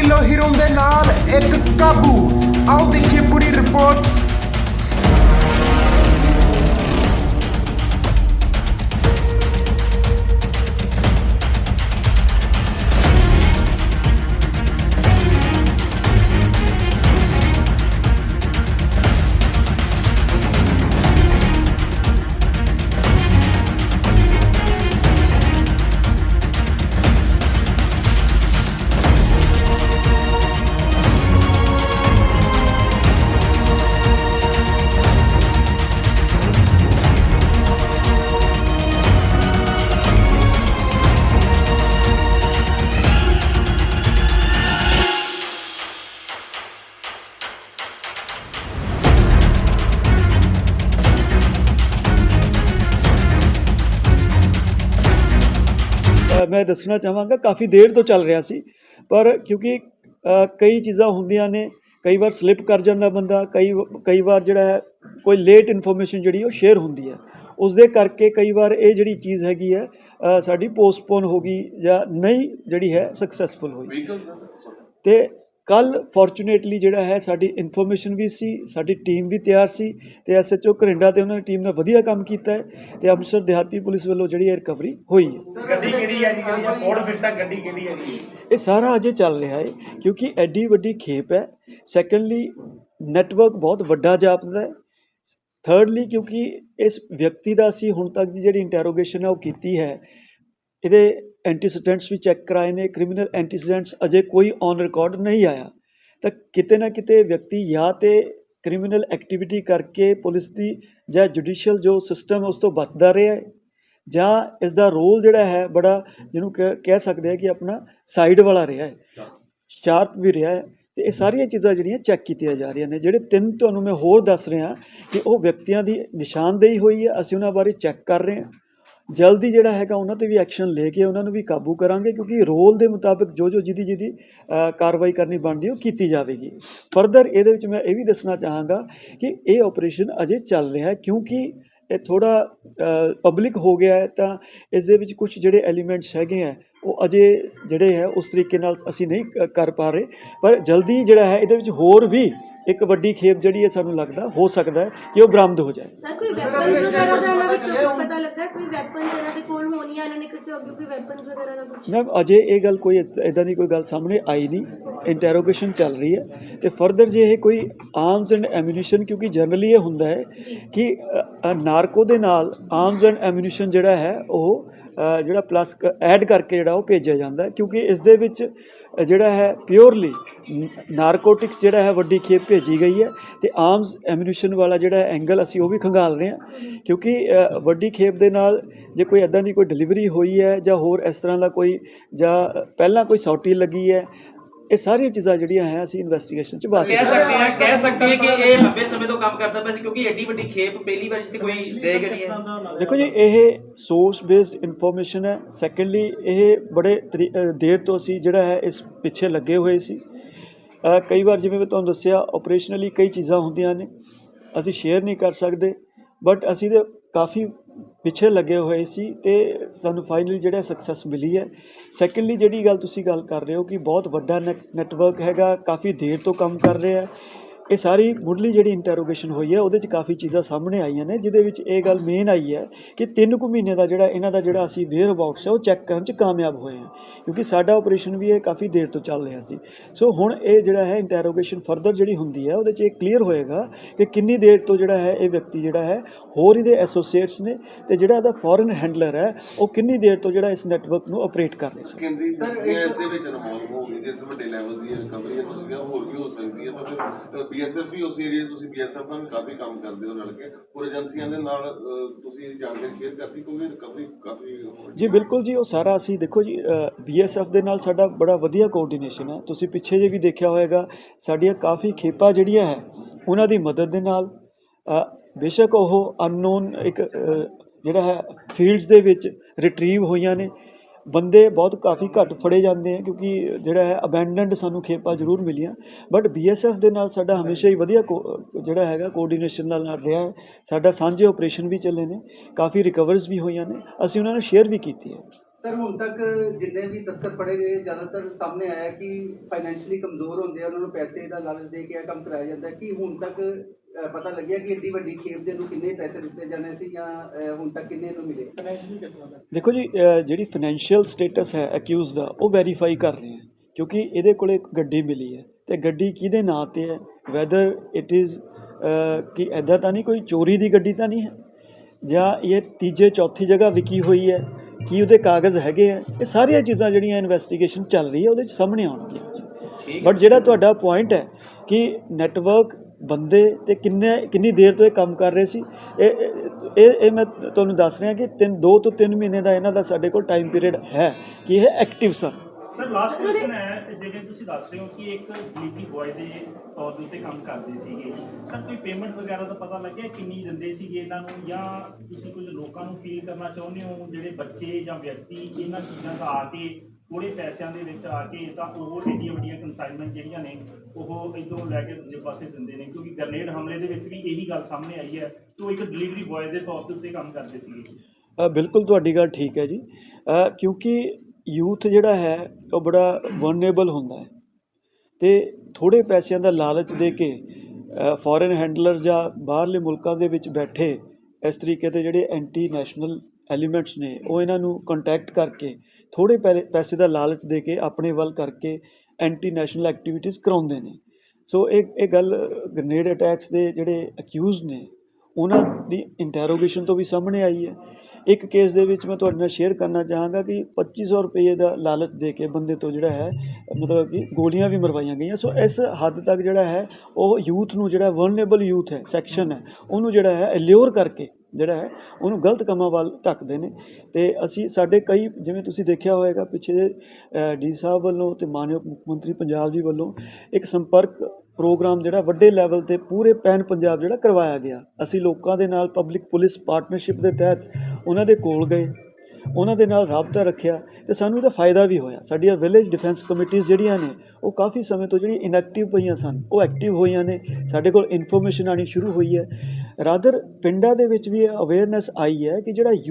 Kilo heroin ਦੇ ਨਾਲ ਇੱਕ ਕਾਬੂ। ਆਓ ਦੇਖੀਏ ਪੂਰੀ ਰਿਪੋਰਟ। ਮੈਂ ਦੱਸਣਾ ਚਾਹਾਂਗਾ ਕਾਫੀ ਦੇਰ ਤੋਂ ਚੱਲ ਰਿਹਾ ਸੀ ਪਰ ਕਿਉਂਕਿ ਕਈ ਚੀਜ਼ਾਂ ਹੁੰਦੀਆਂ ਨੇ ਕਈ ਵਾਰ ਸਲਿੱਪ ਕਰ ਜਾਂਦਾ ਬੰਦਾ ਕਈ ਕਈ ਵਾਰ ਜਿਹੜਾ ਹੈ ਕੋਈ ਲੇਟ ਇਨਫੋਰਮੇਸ਼ਨ ਜਿਹੜੀ ਉਹ ਸ਼ੇਅਰ ਹੁੰਦੀ ਹੈ। ਉਸ ਦੇ ਕਰਕੇ ਕਈ ਵਾਰ ਇਹ ਜਿਹੜੀ ਚੀਜ਼ ਹੈਗੀ ਹੈ ਸਾਡੀ ਪੋਸਟਪੋਨ ਹੋ ਗਈ ਜਾਂ ਨਹੀਂ ਜਿਹੜੀ ਹੈ ਸਕਸੈਸਫੁਲ ਹੋਈ। ਤੇ ਕੱਲ ਫੋਰਚੂਨੇਟਲੀ ਜਿਹੜਾ ਹੈ ਸਾਡੀ ਇਨਫੋਰਮੇਸ਼ਨ ਵੀ ਸੀ ਸਾਡੀ ਟੀਮ ਵੀ ਤਿਆਰ ਸੀ ਤੇ ਐਸਐਚਓ ਘਰਿੰਡਾ ਤੇ ਉਹਨਾਂ ਦੀ ਟੀਮ ਨੇ ਵਧੀਆ ਕੰਮ ਕੀਤਾ ਹੈ ਤੇ ਅੰਮ੍ਰਿਤਸਰ ਦਿਹਾਤੀ ਪੁਲਿਸ ਵੱਲੋਂ ਜਿਹੜੀ ਹੈ ਰਿਕਵਰੀ ਹੋਈ ਹੈ। ਗੱਡੀ ਕਿਹੜੀ ਹੈ ਜੀ? ਫੋਰਡ ਫਿਸਟਾ ਗੱਡੀ ਕਿਹੜੀ ਹੈ ਜੀ? ਇਹ ਸਾਰਾ ਅਜੇ ਚੱਲ ਰਿਹਾ ਹੈ ਕਿਉਂਕਿ ਐਡੀ ਵੱਡੀ ਖੇਪ ਹੈ। ਸੈਕੰਡਲੀ ਨੈਟਵਰਕ ਬਹੁਤ ਵੱਡਾ ਜਾਪਦਾ ਹੈ। ਥਰਡਲੀ ਕਿਉਂਕਿ ਇਸ ਵਿਅਕਤੀ ਦਾ ਅਸੀਂ ਹੁਣ ਤੱਕ ਦੀ ਜਿਹੜੀ ਇੰਟਰੋਗੇਸ਼ਨ ਹੈ ਉਹ ਕੀਤੀ ਹੈ ਇਹਦੇ ਐਂਟੀਸੀਡੈਂਟਸ ਵੀ ਚੈੱਕ ਕਰਾਏ ਨੇ ਕ੍ਰਿਮੀਨਲ ਐਂਟੀਸੀਡੈਂਟਸ ਅਜੇ ਕੋਈ ਔਨ ਰਿਕਾਰਡ ਨਹੀਂ ਆਇਆ। ਤਾਂ ਕਿਤੇ ਨਾ ਕਿਤੇ ਵਿਅਕਤੀ ਜਾਂ ਤੇ ਕ੍ਰਿਮੀਨਲ ਐਕਟੀਵਿਟੀ ਕਰਕੇ ਪੁਲਿਸ ਦੀ ਜਾਂ ਜੁਡੀਸ਼ੀਅਲ ਜੋ ਸਿਸਟਮ ਉਸ ਤੋਂ ਬਚਦਾ ਰਿਹਾ ਹੈ, ਜਾਂ ਇਸ ਦਾ ਰੋਲ ਜਿਹੜਾ ਹੈ ਬੜਾ ਜਿਹਨੂੰ ਕਹਿ ਕਹਿ ਸਕਦੇ ਆ ਕਿ ਆਪਣਾ ਸਾਈਡ ਵਾਲਾ ਰਿਹਾ ਹੈ ਸ਼ਾਰਪ ਵੀ ਰਿਹਾ ਹੈ। ਤੇ ਇਹ ਸਾਰੀਆਂ ਚੀਜ਼ਾਂ ਜਿਹੜੀਆਂ ਚੈੱਕ ਕੀਤੀਆਂ ਜਾ ਰਹੀਆਂ ਨੇ, ਜਿਹੜੇ ਤਿੰਨ ਤੁਹਾਨੂੰ ਮੈਂ ਹੋਰ ਦੱਸ ਰਿਹਾ ਕਿ ਉਹ ਵਿਅਕਤੀਆਂ ਦੀ ਨਿਸ਼ਾਨਦੇਹੀ ਹੋਈ ਹੈ, ਅਸੀਂ ਉਹਨਾਂ ਬਾਰੇ ਚੈੱਕ ਕਰ ਰਹੇ ਹਾਂ। ਜਲਦੀ ਜਿਹੜਾ ਹੈਗਾ ਉਹਨਾਂ ਤੇ ਵੀ ਐਕਸ਼ਨ ਲੈ ਕੇ ਉਹਨਾਂ ਨੂੰ ਵੀ ਕਾਬੂ ਕਰਾਂਗੇ, ਕਿਉਂਕਿ ਰੋਲ ਦੇ ਮੁਤਾਬਕ ਜੋ ਜੋ ਜਿਹਦੀ ਜਿਹਦੀ ਕਾਰਵਾਈ ਕਰਨੀ ਬਣਦੀ ਉਹ ਕੀਤੀ ਜਾਵੇਗੀ। ਫਰਦਰ ਇਹਦੇ ਵਿੱਚ ਮੈਂ ਇਹ ਵੀ ਦੱਸਣਾ ਚਾਹਾਂਗਾ ਕਿ ਇਹ ਆਪਰੇਸ਼ਨ ਅਜੇ ਚੱਲ ਰਿਹਾ ਹੈ, ਕਿਉਂਕਿ ਇਹ ਥੋੜਾ ਪਬਲਿਕ ਹੋ ਗਿਆ ਹੈ, ਤਾਂ ਇਸ ਦੇ ਵਿੱਚ ਕੁਝ ਜਿਹੜੇ ਐਲੀਮੈਂਟਸ ਹੈਗੇ ਆ ਉਹ ਅਜੇ ਜਿਹੜੇ ਹੈ, ਉਸ ਤਰੀਕੇ ਨਾਲ ਅਸੀਂ ਨਹੀਂ ਕਰ ਪਾ ਰਹੇ। ਪਰ ਜਲਦੀ ਜਿਹੜਾ ਹੈ, ਇਹਦੇ ਵਿੱਚ ਹੋਰ ਵੀ ਇੱਕ ਵੱਡੀ ਖੇਪ ਜਿਹੜੀ ਹੈ ਸਾਨੂੰ ਲੱਗਦਾ ਹੋ ਸਕਦਾ ਹੈ ਕਿ ਉਹ ਬਰਾਮਦ ਹੋ ਜਾਏ। ਸਰ ਕੋਈ ਵੈਪਨ ਵਗੈਰਾ ਦਾ ਇਹਨਾਂ ਵਿੱਚੋਂ ਕੁਝ ਪਤਾ ਲੱਗਾ? ਕੋਈ ਵੈਪਨ ਇਹਨਾਂ ਦੇ ਕੋਲ ਹੋਣੀ ਆ ਇਹਨਾਂ ਨੇ ਕਿਸੇ ਅੱਗੇ ਕੋਈ ਵੈਪਨ ਵਗੈਰਾ ਦਾ ਕੁਝ ਮੈਮ ਅਜੇ ਇਹ ਗੱਲ ਕੋਈ ਇਦਾਂ ਦੀ ਕੋਈ ਗੱਲ ਸਾਹਮਣੇ ਆਈ ਨਹੀਂ। ਇੰਟਰੋਗੇਸ਼ਨ ਚੱਲ ਰਹੀ ਹੈ। ਤੇ ਫਰਦਰ ਜੇ ਇਹ ਕੋਈ ਆਰਮਸ ਐਂਡ ਐਮੂਨੀਸ਼ਨ ਕਿਉਂਕਿ ਜਨਰਲੀ ਇਹ ਹੁੰਦਾ ਹੈ ਕਿ ਨਾਰਕੋ ਦੇ ਨਾਲ ਆਰਮਸ ਐਂਡ ਐਮੂਨੀਸ਼ਨ ਜਿਹੜਾ ਹੈ, ਉਹ ਜਿਹੜਾ ਪਲੱਸ ਐਡ ਕਰਕੇ ਜਿਹੜਾ ਉਹ ਭੇਜਿਆ ਜਾਂਦਾ ਹੈ, ਕਿਉਂਕਿ ਇਸ ਦੇ ਵਿੱਚ ਜਿਹੜਾ ਹੈ ਪਿਓਰਲੀ ਨਾਰਕੋਟਿਕਸ ਜਿਹੜਾ ਹੈ ਵੱਡੀ ਖੇਪ ਭੇਜੀ ਗਈ ਹੈ ਤੇ ਆਰਮਸ ਐਮੂਨੀਸ਼ਨ ਵਾਲਾ ਜਿਹੜਾ ਐਂਗਲ ਅਸੀਂ ਉਹ ਵੀ ਖੰਗਾਲ ਰਹੇ ਹਾਂ, ਕਿਉਂਕਿ ਵੱਡੀ ਖੇਪ ਦੇ ਨਾਲ ਜੇ ਕੋਈ ਐਦਾਂ ਦੀ ਕੋਈ ਡਿਲੀਵਰੀ ਹੋਈ ਹੈ ਜਾਂ ਹੋਰ ਇਸ ਤਰ੍ਹਾਂ ਦਾ ਕੋਈ ਜਾਂ ਪਹਿਲਾਂ ਕੋਈ ਸੌਟੀ ਲੱਗੀ ਹੈ ਇਹ ਸਾਰੀਆਂ ਚੀਜ਼ਾਂ ਜਿਹੜੀਆਂ ਹੈ ਅਸੀਂ ਇਨਵੈਸਟੀਗੇਸ਼ਨ ਚ ਬਾਅਦ ਕਹਿ ਸਕਦੇ ਹਾਂ ਕਹਿ ਸਕਦੇ ਹਾਂ ਕਿ ਇਹ ਲੰਬੇ ਸਮੇਂ ਤੋਂ ਕੰਮ ਕਰਦਾ ਪਿਆ ਸੀ ਕਿਉਂਕਿ ਐਡੀ ਵੱਡੀ ਖੇਪ ਪਹਿਲੀ ਵਾਰ ਜਿੱਤੇ ਕੋਈ ਦੇ ਹੈ ਦੇਖੋ ਜੀ ਇਹ ਸੋਰਸ ਬੇਸਡ ਇਨਫੋਰਮੇਸ਼ਨ ਹੈ। ਸੈਕੰਡਲੀ ਇਹ ਬੜੇ ਦੇਰ ਤੋਂ ਅਸੀਂ ਜਿਹੜਾ ਹੈ ਇਸ ਪਿੱਛੇ ਲੱਗੇ ਹੋਏ ਸੀ। ਕਈ ਵਾਰ ਜਿਵੇਂ ਮੈਂ ਤੁਹਾਨੂੰ ਦੱਸਿਆ ਆਪਰੇਸ਼ਨਲੀ ਕਈ ਚੀਜ਼ਾਂ ਹੁੰਦੀਆਂ ਨੇ। ਅਸੀਂ ਸ਼ੇਅਰ ਨਹੀਂ ਕਰ ਸਕਦੇ ਬਟ ਅਸੀਂ ਤੇ ਕਾਫੀ ਪਿੱਛੇ ਲੱਗੇ ਹੋਏ ਸੀ ਤੇ ਸਾਨੂੰ ਫਾਈਨਲੀ ਜਿਹੜਾ ਸਕਸੈਸ ਮਿਲੀ ਹੈ। ਸੈਕੰਡਲੀ ਜਿਹੜੀ ਗੱਲ ਤੁਸੀਂ ਗੱਲ ਕਰ ਰਹੇ ਹੋ ਕਿ ਬਹੁਤ ਵੱਡਾ ਨੈਟਵਰਕ ਹੈਗਾ, ਕਾਫੀ ਦੇਰ ਤੋਂ ਕੰਮ ਕਰ ਰਿਹਾ ਇਹ ਸਾਰੀ ਮੁੱਢਲੀ ਜਿਹੜੀ ਇੰਟਰੋਗੇਸ਼ਨ ਹੋਈ ਹੈ ਉਹਦੇ 'ਚ ਕਾਫੀ ਚੀਜ਼ਾਂ ਸਾਹਮਣੇ ਆਈਆਂ ਨੇ ਜਿਹਦੇ ਵਿੱਚ ਇਹ ਗੱਲ ਮੇਨ ਆਈ ਹੈ ਕਿ ਤਿੰਨ ਕੁ ਮਹੀਨੇ ਦਾ ਜਿਹੜਾ ਇਹਨਾਂ ਦਾ ਜਿਹੜਾ ਅਸੀਂ ਵੇਅਰ ਬਾਕਸ ਹੈ ਉਹ ਚੈੱਕ ਕਰਨ 'ਚ ਕਾਮਯਾਬ ਹੋਏ ਹਾਂ ਕਿਉਂਕਿ ਸਾਡਾ ਆਪਰੇਸ਼ਨ ਵੀ ਇਹ ਕਾਫੀ ਦੇਰ ਤੋਂ ਚੱਲ ਰਿਹਾ ਸੀ। ਸੋ ਹੁਣ ਇਹ ਜਿਹੜਾ ਹੈ ਇੰਟਰੋਗੇਸ਼ਨ ਫਰਦਰ ਜਿਹੜੀ ਹੁੰਦੀ ਹੈ ਉਹਦੇ 'ਚ ਇਹ ਕਲੀਅਰ ਹੋਏਗਾ ਕਿ ਕਿੰਨੀ ਦੇਰ ਤੋਂ ਜਿਹੜਾ ਹੈ ਇਹ ਵਿਅਕਤੀ ਜਿਹੜਾ ਹੈ ਹੋਰ ਇਹਦੇ ਐਸੋਸੀਏਟਸ ਨੇ ਤੇ ਜਿਹੜਾ ਇਹਦਾ ਫੋਰਨ ਹੈਂਡਲਰ ਹੈ ਉਹ ਕਿੰਨੀ ਦੇਰ ਤੋਂ ਜਿਹੜਾ ਇਸ ਨੈਟਵਰਕ ਨੂੰ ਆਪਰੇਟ ਕਰ ਰਿਹਾ ਸੀ। ਕੇਂਦਰੀ ਇਸ ਦੇ ਵਿੱਚ ਇਨਵੋਲਵ ਹੋ ਗਈ ਜਿਸ ਵੱਡੇ ਲੈਵਲ ਦੀ ਰਿਕਵਰੀ ਹੈ ਤੁਸੀਂ ਕਿਹਾ ਹੋਰ ਵੀ ਹੋ ਸਕਦੀ ਹੈ ਤਾਂ ਫਿਰ ਬੀਐਸਐਫ ਵੀ ਉਸ ਏਰੀਆ ਤੁਸੀਂ ਬੀਐਸਐਫ ਨਾਲ ਕਾਫੀ ਕੰਮ ਕਰਦੇ ਹੋ ਰਲ ਕੇ। ਹੋਰ ਏਜੰਸੀਆਂ ਦੇ ਨਾਲ ਤੁਸੀਂ ਜਾਣਕਾਰੀ ਸ਼ੇਅਰ ਕਰਤੀ ਕਿਉਂਕਿ ਰਿਕਵਰੀ ਕਾਫੀ ਜੀ ਬਿਲਕੁਲ ਜੀ ਉਹ ਸਾਰਾ ਅਸੀਂ ਦੇਖੋ ਜੀ ਬੀਐਸਐਫ ਦੇ ਨਾਲ ਸਾਡਾ ਬੜਾ ਵਧੀਆ ਕੋਆਰਡੀਨੇਸ਼ਨ ਹੈ। ਤੁਸੀਂ ਪਿੱਛੇ ਜੇ ਵੀ ਦੇਖਿਆ ਹੋਵੇਗਾ ਸਾਡੀਆਂ ਕਾਫੀ ਖੇਪਾਂ ਜਿਹੜੀਆਂ ਹੈ ਉਹਨਾਂ ਦੀ ਮਦਦ ਦੇ ਨਾਲ ਅ, ਬੇਸ਼ੱਕ ਉਹ ਅਨਨੋਨ ਇੱਕ ਅ, ਜਿਹੜਾ ਹੈ ਫੀਲਡਸ ਦੇ ਵਿੱਚ ਰਿਟਰੀਵ ਹੋਈਆਂ ਨੇ। ਬੰਦੇ ਬਹੁਤ ਕਾਫੀ ਘੱਟ ਫੜੇ ਜਾਂਦੇ ਆ ਕਿਉਂਕਿ ਜਿਹੜਾ ਹੈ ਅਬੈਂਡਨਡ ਸਾਨੂੰ ਖੇਪਾਂ ਜ਼ਰੂਰ ਮਿਲੀਆਂ। ਬਟ ਬੀਐਸਐਫ ਦੇ ਨਾਲ ਸਾਡਾ ਹਮੇਸ਼ਾ ਹੀ ਵਧੀਆ ਕੋ- ਜਿਹੜਾ ਹੈਗਾ ਕੋਆਰਡੀਨੇਸ਼ਨ ਨਾਲ ਨਾਲ ਰਿਹਾ ਹੈ। ਸਾਡਾ ਸਾਂਝੇ ਆਪਰੇਸ਼ਨ ਵੀ ਚੱਲੇ ਨੇ, ਕਾਫੀ ਰਿਕਵਰਸ ਵੀ ਹੋਈਆਂ ਨੇ। ਅਸੀਂ ਉਹਨਾਂ ਨੂੰ ਸ਼ੇਅਰ ਵੀ ਕੀਤੀ ਹੈ। ਸਰ ਹੁਣ ਤੱਕ ਜਿੰਨੇ ਵੀ ਤਸਕਰ ਫੜੇ ਗਏ, ਜ਼ਿਆਦਾਤਰ ਸਾਹਮਣੇ ਆਇਆ ਕਿ ਫਾਈਨੈਂਸ਼ੀਅਲੀ ਕਮਜ਼ੋਰ ਹੁੰਦੇ ਆ, ਉਹਨਾਂ ਨੂੰ ਪੈਸੇ ਦਾ ਲਾਲਚ ਦੇ ਕੇ ਇਹ ਕੰਮ ਕਰਾਇਆ ਜਾਂਦਾ ਕਿ ਹੁਣ ਤੱਕ ਪਤਾ ਲੱਗਿਆ ਕਿ ਏਡੀ ਵੱਡੀ ਖੇਪ ਦੇ ਨੂੰ ਕਿੰਨੇ ਪੈਸੇ ਦਿੱਤੇ ਜਾਣੇ ਸੀ ਜਾਂ ਹੁਣ ਤੱਕ ਕਿੰਨੇ ਨੂੰ ਮਿਲੇ? ਦੇਖੋ ਜੀ ਜਿਹੜੀ ਫਾਈਨੈਂਸ਼ੀਅਲ ਸਟੇਟਸ ਹੈ ਅਕਿਊਜ਼ ਦਾ ਉਹ ਵੈਰੀਫਾਈ ਕਰ ਰਹੇ ਹਾਂ ਕਿਉਂਕਿ ਇਹਦੇ ਕੋਲੇ ਇੱਕ ਗੱਡੀ ਮਿਲੀ ਹੈ। ਤੇ ਗੱਡੀ ਕਿਹਦੇ ਨਾਂ ਤੇ ਹੈ? ਵੈਦਰ ਇਟ ਇਜ਼ ਕਿ ਐਦਾਂ ਤਾਂ ਨਹੀਂ ਕੋਈ ਚੋਰੀ ਦੀ ਗੱਡੀ ਤਾਂ ਨਹੀਂ ਹੈ? ਜਾਂ ਇਹ ਤੀਜੇ ਚੌਥੀ ਜਗ੍ਹਾ ਵਿਕੀ ਹੋਈ ਹੈ? ਕੀ ਉਹਦੇ ਕਾਗਜ਼ ਹੈਗੇ ਆ ਇਹ ਸਾਰੀਆਂ ਚੀਜ਼ਾਂ ਜਿਹੜੀਆਂ ਇਨਵੈਸਟੀਗੇਸ਼ਨ ਚੱਲ ਰਹੀ ਹੈ ਉਹਦੇ ਚ ਸਾਹਮਣੇ ਆਉਣਗੀਆਂ। ਬਟ ਜਿਹੜਾ ਤੁਹਾਡਾ ਪੁਆਇੰਟ ਹੈ ਕਿ ਨੈਟਵਰਕ ਬੰਦੇ ਤੇ ਕਿੰਨੇ, ਕਿੰਨੀ ਦੇਰ ਤੋਂ ਇਹ ਕੰਮ ਕਰ ਰਹੇ ਸੀ? ਇਹ, ਇਹ- ਇਹ ਮੈਂ ਤੁਹਾਨੂੰ ਦੱਸ ਰਿਹਾ ਕਿ ਤਿੰਨ 2 ਤੋਂ 3 ਮਹੀਨੇ ਦਾ ਇਹਨਾਂ ਦਾ ਸਾਡੇ ਕੋਲ ਟਾਈਮ ਪੀਰੀਅਡ ਹੈ ਕਿ ਇਹ ਐਕਟਿਵ ਸਨ। ਸਰ ਲਾਸਟ ਕੁਐਸਚਨ ਹੈ ਜਿਵੇਂ ਤੁਸੀਂ ਦੱਸ ਰਹੇ ਹੋ ਕਿ ਇੱਕ ਡਿਲੀਵਰੀ ਬॉय ਦੇ ਤੌਰ ਦੇ ਉੱਤੇ ਕੰਮ ਕਰਦੇ ਸੀਗੇ, ਸਰ ਕੋਈ ਪੇਮੈਂਟ ਵਗੈਰਾ ਦਾ ਪਤਾ ਲੱਗਿਆ ਕਿੰਨੀ ਦਿੰਦੇ ਸੀਗੇ ਇਹਨਾਂ ਨੂੰ? ਜਾਂ ਤੁਸੀਂ ਕੁਝ ਲੋਕਾਂ ਨੂੰ ਫੀਲ ਕਰਨਾ ਚਾਹੁੰਦੇ ਹੋ, ਜਿਹੜੇ ਬੱਚੇ ਜਾਂ ਵਿਅਕਤੀ, ਇਹਨਾਂ ਚੀਜ਼ਾਂ ਦਾ ਆ ਕੇ ਥੋੜੇ ਪੈਸਿਆਂ ਦੇ ਵਿੱਚ ਆ ਕੇ ਤਾਂ ਉਹ ਏਡੀਆਂ ਵੱਡੀਆਂ ਕੰਸਾਈਨਮੈਂਟ ਜਿਹੜੀਆਂ ਨੇ, ਉਹ ਇੱਧਰੋਂ ਲੈ ਕੇ ਦੂਜੇ ਪਾਸੇ ਦਿੰਦੇ ਨੇ, ਕਿਉਂਕਿ ਗ੍ਰਨੇਡ ਹਮਲੇ ਦੇ ਵਿੱਚ ਵੀ ਇਹੀ ਗੱਲ ਸਾਹਮਣੇ ਆਈ ਹੈ, ਕਿ ਉਹ ਇੱਕ ਡਿਲੀਵਰੀ ਬॉय ਦੇ ਤੌਰ ਦੇ ਉੱਤੇ ਕੰਮ ਕਰਦੇ ਸੀਗੇ ਬਿਲਕੁਲ ਤੁਹਾਡੀ ਗੱਲ ਠੀਕ ਹੈ ਜੀ। ਕਿਉਂਕਿ ਯੂਥ ਜਿਹੜਾ ਹੈ, ਉਹ ਬੜਾ ਵਰਨੇਬਲ ਹੁੰਦਾ ਹੈ। ਤੇ ਥੋੜੇ ਪੈਸਿਆਂ ਦਾ ਲਾਲਚ ਦੇ ਕੇ ਫੋਰਨ ਹੈਂਡਲਰਸ ਜਾਂ ਬਾਹਰਲੇ ਮੁਲਕਾਂ ਦੇ ਵਿੱਚ ਬੈਠੇ ਇਸ ਤਰੀਕੇ ਦੇ ਜਿਹੜੇ ਐਂਟੀ ਨੈਸ਼ਨਲ ਐਲੀਮੈਂਟਸ ਨੇ, ਉਹ ਇਹਨਾਂ ਨੂੰ ਕੰਟੈਕਟ ਕਰਕੇ ਥੋੜੇ ਪੈਸੇ ਦਾ ਲਾਲਚ ਦੇ ਕੇ ਆਪਣੇ ਵੱਲ ਕਰਕੇ ਐਂਟੀ ਨੈਸ਼ਨਲ ਐਕਟੀਵਿਟੀਜ਼ ਕਰਾਉਂਦੇ ਨੇ। ਸੋ ਇਹ ਇਹ ਗੱਲ ਗ੍ਰਨੇਡ ਅਟੈਕਸ ਦੇ ਜਿਹੜੇ ਅਕਿਊਜ਼ ਨੇ, ਉਹਨਾਂ ਦੀ ਇੰਟਰੋਗੇਸ਼ਨ ਤੋਂ ਵੀ ਸਾਹਮਣੇ ਆਈ ਹੈ। ਇੱਕ ਕੇਸ ਦੇ ਵਿੱਚ ਮੈਂ ਤੁਹਾਡੇ ਨਾਲ ਸ਼ੇਅਰ ਕਰਨਾ ਚਾਹਾਂਗਾ ਕਿ 2500 ਰੁਪਏ ਦਾ ਲਾਲਚ ਦੇ ਕੇ ਬੰਦੇ ਤੋਂ ਜਿਹੜਾ ਹੈ, ਮਤਲਬ ਕਿ ਗੋਲੀਆਂ ਵੀ ਮਰਵਾਈਆਂ ਗਈਆਂ। ਸੋ ਇਸ ਹੱਦ ਤੱਕ ਜਿਹੜਾ ਹੈ, ਉਹ ਯੂਥ ਨੂੰ ਜਿਹੜਾ ਵਰਨੇਬਲ ਯੂਥ ਹੈ ਸੈਕਸ਼ਨ ਹੈ, ਉਹਨੂੰ ਜਿਹੜਾ ਹੈ ਅਲਿਓਰ ਕਰਕੇ ਜਿਹੜਾ ਹੈ, ਉਹਨੂੰ ਗਲਤ ਕੰਮਾਂ ਵੱਲ ਧੱਕਦੇ ਨੇ। ਤੇ ਅਸੀਂ, ਸਾਡੇ ਕਈ, ਜਿਵੇਂ ਤੁਸੀਂ ਦੇਖਿਆ ਹੋਵੇਗਾ, ਪਿੱਛੇ ਡੀ ਸਾਹਿਬ ਵੱਲੋਂ ਤੇ ਮਾਨਯੋਗ ਮੁੱਖ ਮੰਤਰੀ ਪੰਜਾਬ ਜੀ ਵੱਲੋਂ ਇੱਕ ਸੰਪਰਕ ਪ੍ਰੋਗਰਾਮ ਜਿਹੜਾ ਵੱਡੇ ਲੈਵਲ ਤੇ ਪੂਰੇ ਪੈਨ ਪੰਜਾਬ ਜਿਹੜਾ ਕਰਵਾਇਆ ਗਿਆ। ਅਸੀਂ ਲੋਕਾਂ ਦੇ ਨਾਲ ਪਬਲਿਕ ਪੁਲਿਸ ਪਾਰਟਨਰਸ਼ਿਪ ਦੇ ਤਹਿਤ ਉਹਨਾਂ ਦੇ ਕੋਲ ਗਏ, ਉਹਨਾਂ ਦੇ ਨਾਲ ਰਾਬਤਾ ਰੱਖਿਆ ਤੇ ਸਾਨੂੰ ਇਹਦਾ ਫਾਇਦਾ ਵੀ ਹੋਇਆ। ਸਾਡੀਆਂ ਵਿਲੇਜ ਡਿਫੈਂਸ ਕਮੇਟੀਆਂ ਜਿਹੜੀਆਂ ਨੇ, ਉਹ ਕਾਫੀ ਸਮੇਂ ਤੋਂ ਜਿਹੜੀ ਇਨਐਕਟਿਵ ਪਈਆਂ ਸਨ, ਉਹ ਐਕਟਿਵ ਹੋਈਆਂ ਨੇ। ਸਾਡੇ ਕੋਲ ਇਨਫੋਰਮੇਸ਼ਨ ਆਣੀ ਸ਼ੁਰੂ ਹੋਈ ਹੈ। ਰਾਦਰ ਪਿੰਡਾਂ ਦੇ ਵਿੱਚ ਵੀ ਅਵੇਅਰਨੈਸ ਆਈ ਹੈ ਕਿ ਜਿਹੜਾ ਯੂ